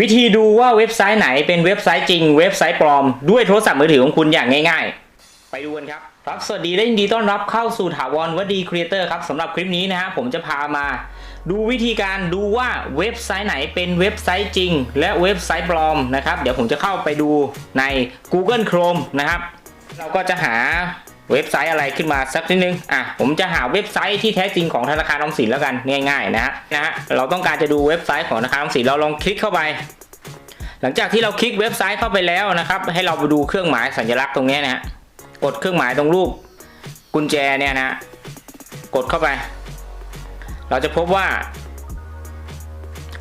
วิธีดูว่าเว็บไซต์ไหนเป็นเว็บไซต์จริง เว็บไซต์ปลอม ด้วยโทรศัพท์มือถือของคุณอย่างง่าย ๆ ไปดูกันครับ ครับ สวัสดีและยินดีต้อนรับเข้าสู่ถาวรวดีครีเอเตอร์ครับสำหรับคลิปนี้นะฮะผมจะพามา ดูวิธีการดูว่าเว็บไซต์ไหนเป็นเว็บไซต์จริง และเว็บไซต์ปลอมนะครับ เดี๋ยวผมจะเข้าไปดูใน Google Chrome นะครับ เราก็จะหา เว็บไซต์อะไรขึ้นมาสักนิดนึง อะ ผมจะหาเว็บไซต์ที่แท้จริงของธนาคารออมสินแล้วกันง่ายๆนะฮะนะฮะ เราต้องการจะดูเว็บไซต์ของธนาคารออมสินเราลองคลิกเข้าไป หลังจากที่เราคลิกเว็บไซต์เข้าไปแล้วนะครับ ให้เราไปดูเครื่องหมายสัญลักษณ์ตรงนี้นะฮะ กดเครื่องหมายตรงรูปกุญแจเนี่ยนะฮะกดเข้าไป เราจะพบว่า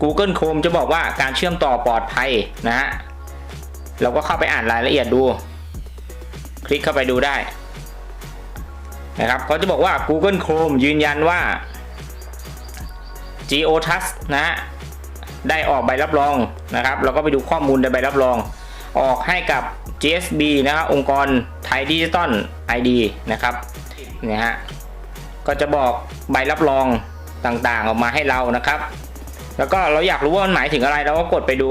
Google Chrome จะบอกว่าการเชื่อมต่อปลอดภัยนะฮะ เราก็เข้าไปอ่านรายละเอียดดู คลิกเข้าไปดูได้ นะครับเขาจะบอกว่า Google Chrome ยืนยันว่า GeoTrust นะฮะได้ออกใบรับรองนะครับ เราก็ไปดูข้อมูลในใบรับรอง ออกให้กับ GSB นะครับองค์กรไทยดิจิตอล ID นะครับเนี่ยฮะก็จะบอกใบรับรองต่างๆออกมาให้เรานะครับ แล้วก็เราอยากรู้ว่ามันหมายถึงอะไรเราก็กดไปดู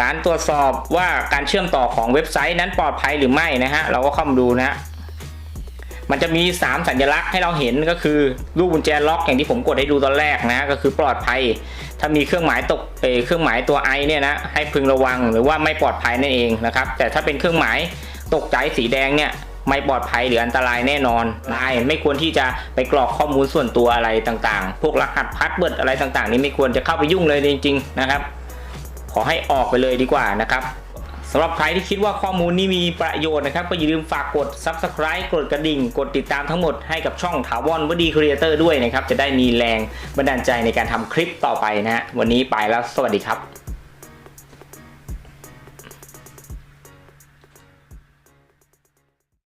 การตรวจสอบว่าการเชื่อมต่อของเว็บไซต์นั้นปลอดภัยหรือไม่นะฮะเราก็เข้ามาดูนะฮะ มันจะมี 3 สัญลักษณ์ให้เราเห็นก็คือรูปกุญแจล็อกอย่างที่ผมกดให้ดูตอนแรกนะก็คือปลอดภัย ถ้ามีเครื่องหมายตกเอเครื่องหมายตัวไอเนี่ยนะให้พึงระวังหรือว่าไม่ปลอดภัยนั่นเองนะครับแต่ถ้าเป็นเครื่องหมายตกใจสีแดงเนี่ยไม่ปลอดภัยหรืออันตรายแน่นอนนายไม่ควรที่จะไปกรอกข้อมูลส่วนตัวอะไรต่างๆ พวกรหัสพาสเวิร์ดอะไรต่างๆ นี่ไม่ควรจะเข้าไปยุ่งเลยจริง ๆ นะครับ ขอให้ออกไปเลยดีกว่านะครับ สำหรับใครที่คิดว่าข้อมูลนี้มีประโยชน์นะครับ ก็อย่าลืมฝากกด Subscribe กดกระดิ่ง กดติดตามทั้งหมดให้กับช่องถาวรวดีครีเอเตอร์ด้วยนะครับ จะได้มีแรงบันดาลใจในการทำคลิปต่อไปนะฮะวันนี้ไปแล้วสวัสดีครับ